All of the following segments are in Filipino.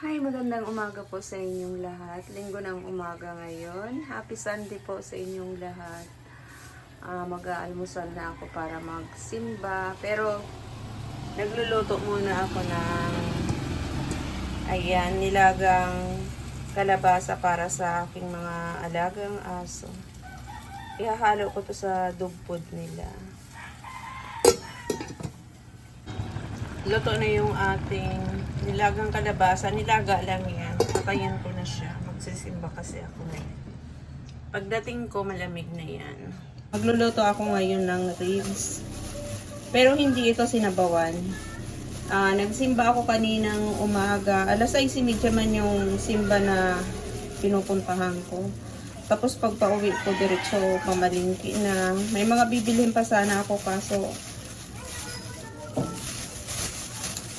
Hi, magandang umaga po sa inyong lahat. Linggo ng umaga ngayon. Happy Sunday po sa inyong lahat. Ah, mag-aalmusal na ako para magsimba. Pero, nagluluto muna ako ng ayan, nilagang kalabasa para sa aking mga alagang aso. Ihahalo ko to sa dog food nila. Luto na yung ating nilagang kalabasa. Nilaga lang yan. Patayin ko na siya. Magsisimba kasi ako ngayon. Pagdating ko, malamig na yan. Magluluto ako ngayon ng ribs. Pero hindi ito sinabawan. Ah, nagsimba ako kaninang umaga. Alas 6.30 man yung simba na pinupuntahan ko. Tapos pag pauwi ko, diretso pamalingki na. May mga bibilhin pa sana ako kaso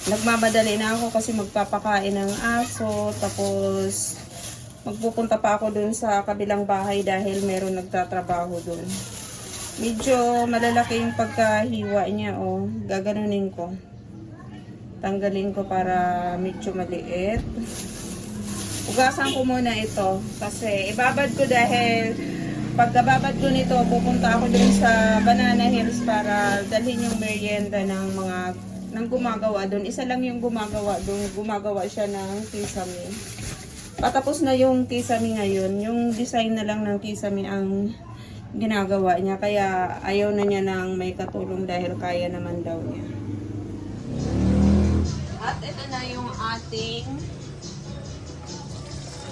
nagmamadali na ako kasi magpapakain ng aso. Tapos, magpupunta pa ako dun sa kabilang bahay dahil meron nagtatrabaho dun. Medyo malalaki yung pagkahiwa niya, oh. Gaganunin ko. Tanggalin ko para medyo maliit. Ugasan ko muna ito kasi ibabad ko dahil pagkababad ko nito, pupunta ako dun sa Banana Hills para dalhin yung merienda ng mga ng gumagawa doon. Isa lang yung gumagawa doon. Gumagawa siya ng kisame. Patapos na yung kisame ngayon. Yung design na lang ng kisame ang ginagawa niya. Kaya ayaw na niya ng may katulong dahil kaya naman daw niya. At ito na yung ating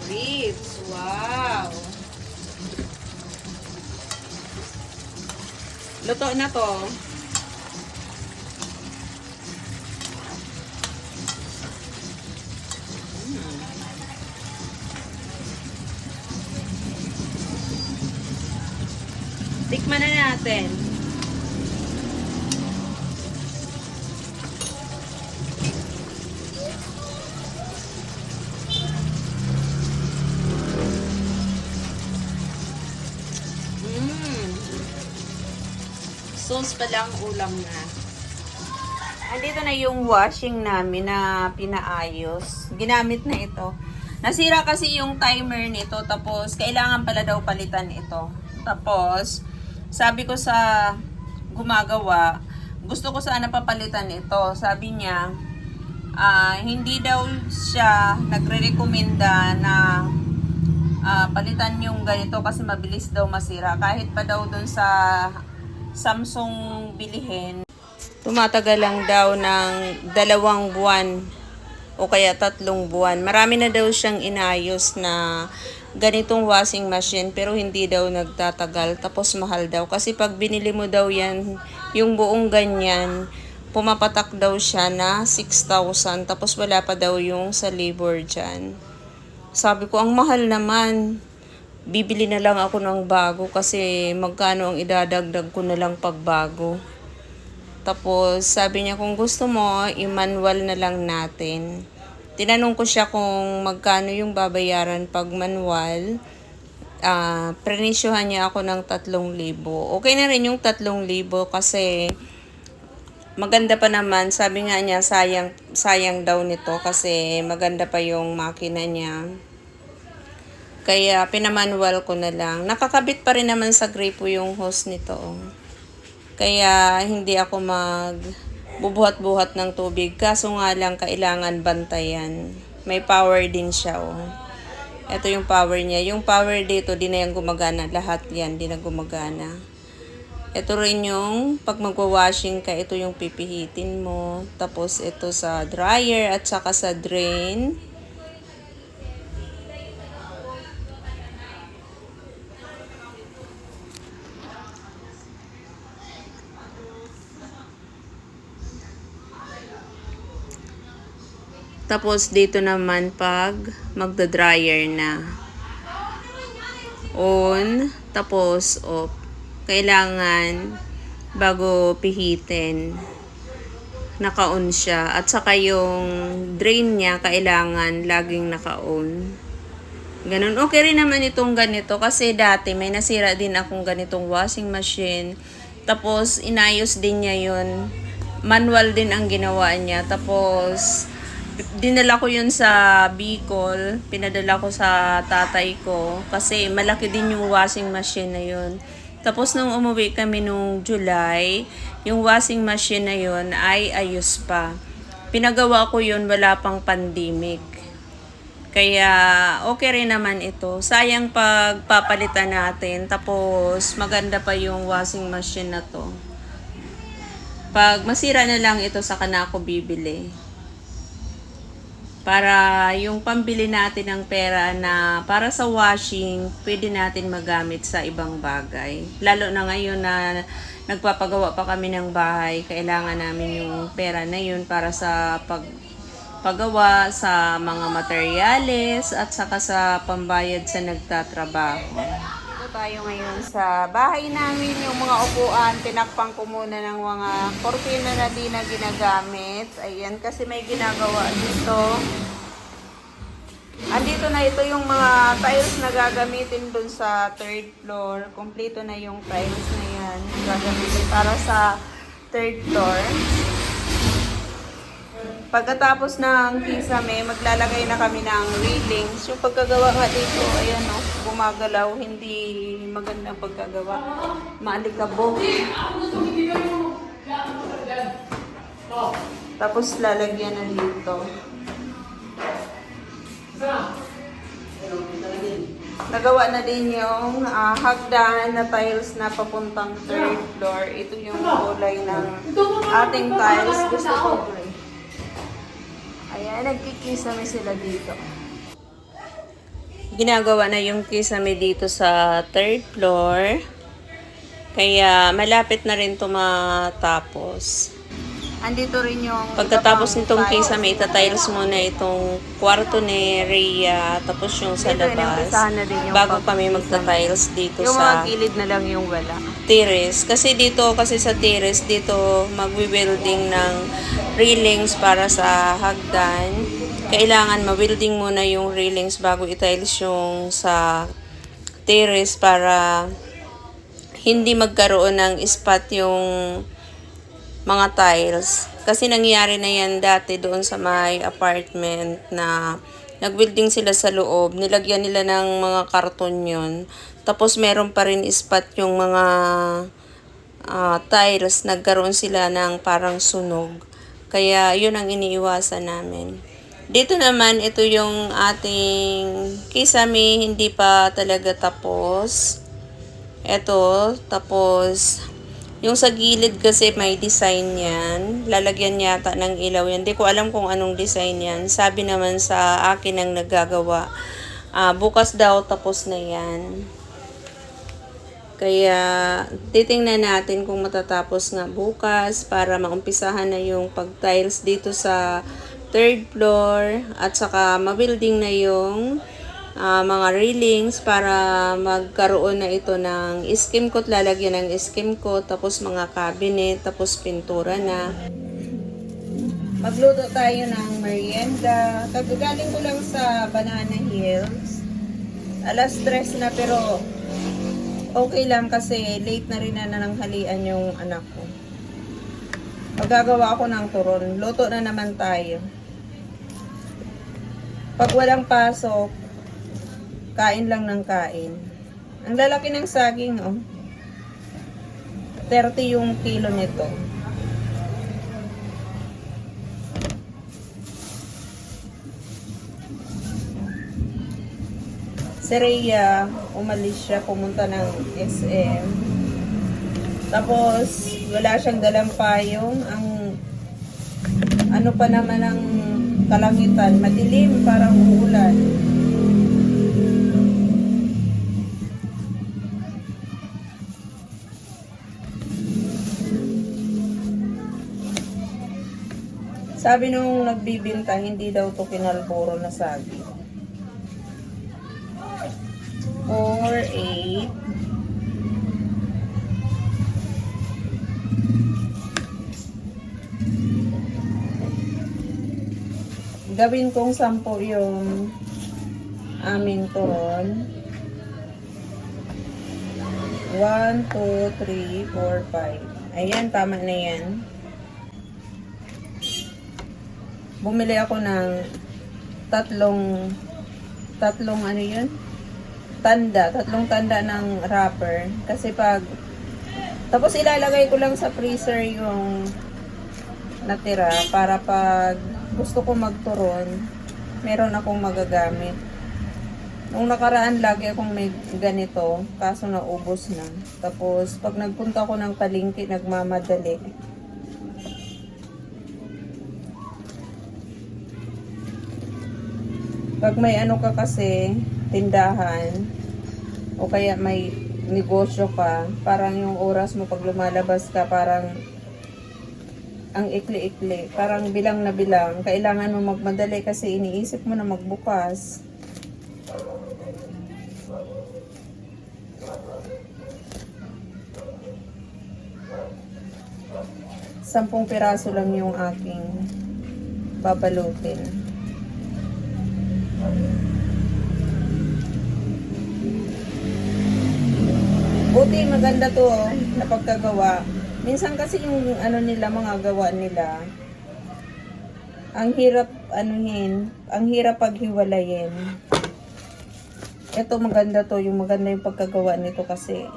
ribs. Wow! Luto na to. Tikman na natin. Mmm. Sauce pa lang ulam na. Andito na yung washing namin na pinaayos. Ginamit na ito. Nasira kasi yung timer nito tapos kailangan pala daw palitan ito. Tapos, sabi ko sa gumagawa, gusto ko sana papalitan ito. Sabi niya, ah, hindi daw siya nagre-recommenda na ah, palitan yung ganito kasi mabilis daw masira. Kahit pa daw dun sa Samsung bilihin, tumatagal lang daw ng dalawang buwan o kaya tatlong buwan. Marami na daw siyang inayos na ganitong washing machine pero hindi daw nagtatagal. Tapos mahal daw. Kasi pag binili mo daw yan yung buong ganyan pumapatak daw siya na 6,000 tapos wala pa daw yung sa labor dyan. Sabi ko ang mahal naman. Bibili na lang ako ng bago kasi magkano ang idadagdag ko na lang pag bago tapos sabi niya kung gusto mo i-manual na lang natin Tinanong ko siya kung magkano yung babayaran pag manual. Ah, prenisyohan niya ako ng 3,000. Okay na rin yung 3,000 kasi maganda pa naman. Sabi nga niya sayang sayang daw nito kasi maganda pa yung makina niya. Kaya pinamanual ko na lang. Nakakabit pa rin naman sa gripo yung hose nito. Kaya hindi ako mag bubuhat-buhat ng tubig. Kaso nga lang, kailangan bantayan. May power din siya, oh. Ito yung power niya. Yung power dito, di na yan gumagana. Lahat yan, di na gumagana. Ito rin yung, pag magwa-washing ka, ito yung pipihitin mo. Tapos, ito sa dryer at saka sa drain. Tapos dito naman pag magda-dryer na. On, tapos off. Kailangan bago pihitin naka-on siya. At saka yung drain niya kailangan laging naka-on. Ganun. Okay rin naman itong ganito kasi dati may nasira din akong ganitong washing machine. Tapos inayos din niya yun. Manual din ang ginawa niya. Tapos dinala ko yun sa Bicol, pinadala ko sa tatay ko kasi malaki din yung washing machine na yun. Tapos nung umuwi kami nung July, yung washing machine na yun ay ayos pa. Pinagawa ko yun wala pang pandemic. Kaya okay rin naman ito. Sayang pag papalitan natin tapos maganda pa yung washing machine na to. Pag masira na lang ito sa kanako bibili para yung pambili natin ng pera na para sa washing, pwede natin magamit sa ibang bagay. Lalo na ngayon na nagpapagawa pa kami ng bahay, kailangan namin yung pera na yun para sa pag paggawa sa mga materyales at saka sa pambayad sa nagtatrabaho. Tayo ngayon sa bahay namin, yung mga upuan, tinakpan ko muna ng mga kortina na di na ginagamit. Ayan, kasi may ginagawa dito. Andito na ito yung mga tiles na gagamitin dun sa third floor. Kompleto na yung tiles na yan. Gagamitin para sa third floor. Pagkatapos ng kisame, maglalagay na kami ng railings. Yung pagkagawa nga dito, ayan o, gumagalaw, hindi magandang pagkagawa. Maalikabok. Tapos lalagyan na dito. Nagawa na din yung ah, hagdan na tiles na papuntang third floor. Ito yung kulay ng ating tiles. Gusto ko gray. Ayan, nagkikisame sila dito. Ginagawa na yung kisame dito sa third floor. Kaya malapit na rin ito matapos. Andito rin yung... Pagkatapos nitong kisame, itatiles muna itong kwarto ni Rhea, tapos yung sa labas. na din yung Bago kami magta-tiles dito Yung mga sa gilid na lang yung wala. terrace. Kasi dito, kasi sa terrace, dito magwi-welding ng railings para sa hagdan. Kailangan ma-welding muna yung railings bago i-tiles yung sa terrace para hindi magkaroon ng spot yung mga tiles. Kasi nangyari na yan dati doon sa may apartment na nag-building sila sa loob. Nilagyan nila ng mga karton yun. Tapos meron pa rin spot yung mga ah, tiles. Nagkaroon sila ng parang sunog. Kaya yun ang iniiwasan namin. Dito naman, ito yung ating kisame, hindi pa talaga tapos. Ito, tapos yung sa gilid kasi may design yan. Lalagyan yata ng ilaw yan. Hindi ko alam kung anong design yan. Sabi naman sa akin ang naggagawa. ah, bukas daw tapos na yan. Kaya titingnan natin kung matatapos nga bukas para maumpisahan na yung pag-tiles dito sa third floor at saka ma-building na yung ah, mga railings para magkaroon na ito ng skim coat, lalagyan ng skim coat, tapos mga cabinet, tapos pintura na. Magluto tayo ng merienda. Kagagaling ko lang sa Banana Hills. Alas 3 na pero okay lang kasi late na rin na nananghalian yung anak ko. Magagawa ako ng turon. Luto na naman tayo. Pag walang pasok, kain lang ng kain. Ang lalaki ng saging, oh. 30 yung kilo nito. Si Rhea, umalis siya, pumunta ng SM. Tapos, wala siyang dalang payong. Ang ano pa naman ang kalangitan, madilim, parang uulan. Sabi nung nagbibinta, hindi daw to kinalburo na saging. 4, 8. Gawin kong 10 yung aming turon. 1, 2, 3, 4, 5. Ayan, tama na yan. bumili ako ng tatlong tatlong ano yun? Tanda, tatlong tanda ng wrapper. Kasi pag tapos ilalagay ko lang sa freezer yung natira para pag gusto ko magturon, meron akong magagamit. Nung nakaraan lagi akong may ganito, kaso naubos na. Tapos pag nagpunta ko ng palengke, nagmamadali. Pag may ano ka kasi, tindahan, o kaya may negosyo ka, parang yung oras mo pag lumalabas ka, parang ang ikli-ikli. Parang bilang na bilang. Kailangan mo magmadali kasi iniisip mo na magbukas. Sampung piraso lang yung aking babalutin. Buti maganda to oh, na pagkagawa. Minsan kasi yung ano nila, mga gawa nila, ang hirap anuhin, ang hirap paghiwalayin. Ito maganda to, yung maganda yung pagkagawa nito kasi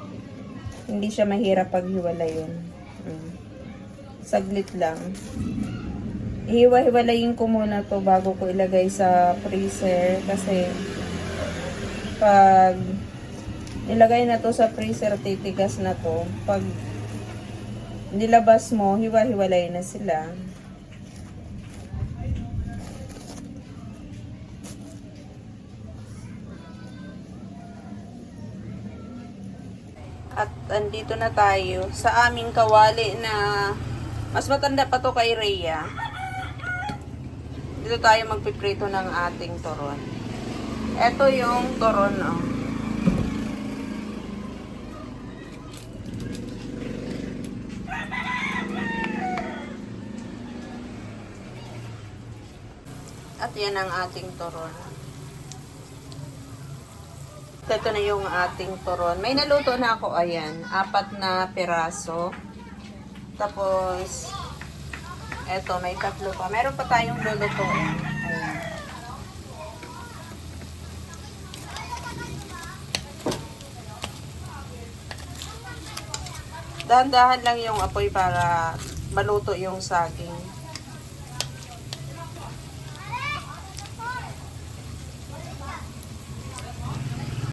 hindi siya mahirap paghiwalayin. Mm. Saglit lang. Ihiwa-hiwalayin ko muna to bago ko ilagay sa freezer kasi pag nilagay na to sa freezer, titigas na to. Pag nilabas mo, hiwa-hiwalay na sila. At andito na tayo sa aming kawali na mas matanda pa to kay Rhea. Dito tayo magpiprito ng ating toron. Ito yung toron, oh. At yan ang ating turon. Ito na yung ating turon. May naluto na ako, ayan. Apat na piraso. Tapos, eto, may tatlo pa. Meron pa tayong lulutuin. Ayan. Dahan-dahan lang yung apoy para maluto yung saging.